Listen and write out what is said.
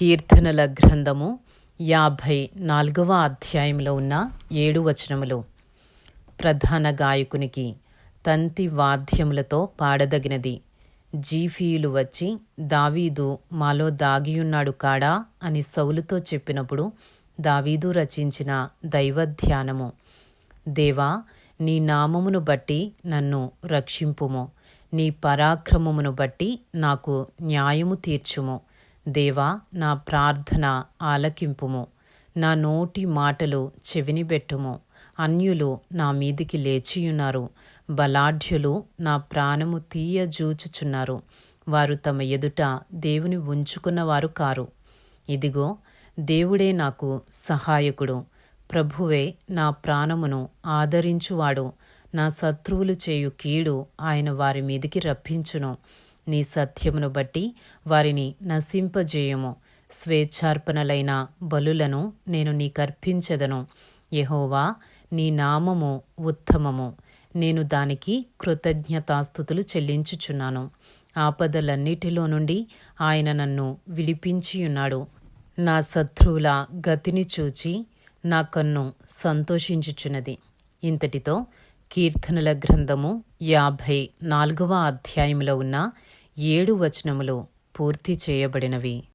కీర్తనల గ్రంథము యాభై నాలుగవ అధ్యాయంలో ఉన్న ఏడు వచనములు. ప్రధాన గాయకునికి తంతి వాద్యములతో పాడదగినది. జీఫీయులు వచ్చి దావీదు మాలో దాగియున్నాడు కాడా? అని సౌలుతో చెప్పినప్పుడు దావీదు రచించిన దైవధ్యానము. దేవా నీ నామమును బట్టి నన్ను రక్షింపుము. నీ పరాక్రమమును బట్టి నాకు న్యాయము తీర్చుము. దేవా నా ప్రార్థన ఆలకింపుము. నా నోటి మాటలు చెవినిబెట్టుము. అన్యులు నా మీదికి లేచియున్నారు. బలాఢ్యులు నా ప్రాణము తీయజూచుచున్నారు. వారు తమ ఎదుట దేవుని ఉంచుకున్నవారు కారు. ఇదిగో దేవుడే నాకు సహాయకుడు. ప్రభువే నా ప్రాణమును ఆదరించువాడు. నా శత్రువులు చేయు కీడు ఆయన వారి మీదికి రప్పించును. నీ సత్యమును బట్టి వారిని నశింపజేయము. స్వేచ్ఛార్పణలైన బలులను నేను నీకర్పించదను యహోవా నీ నామము ఉత్తమము. నేను దానికి కృతజ్ఞతాస్థుతులు చెల్లించుచున్నాను. ఆపదలన్నిటిలో నుండి ఆయన నన్ను విలిపించియున్నాడు నా శత్రువుల గతిని చూచి నా కన్ను సంతోషించుచున్నది. ఇంతటితో కీర్తనల గ్రంథము యాభై నాలుగవ అధ్యాయంలో ఉన్న ఏడు వచనములు పూర్తి చేయబడినవి.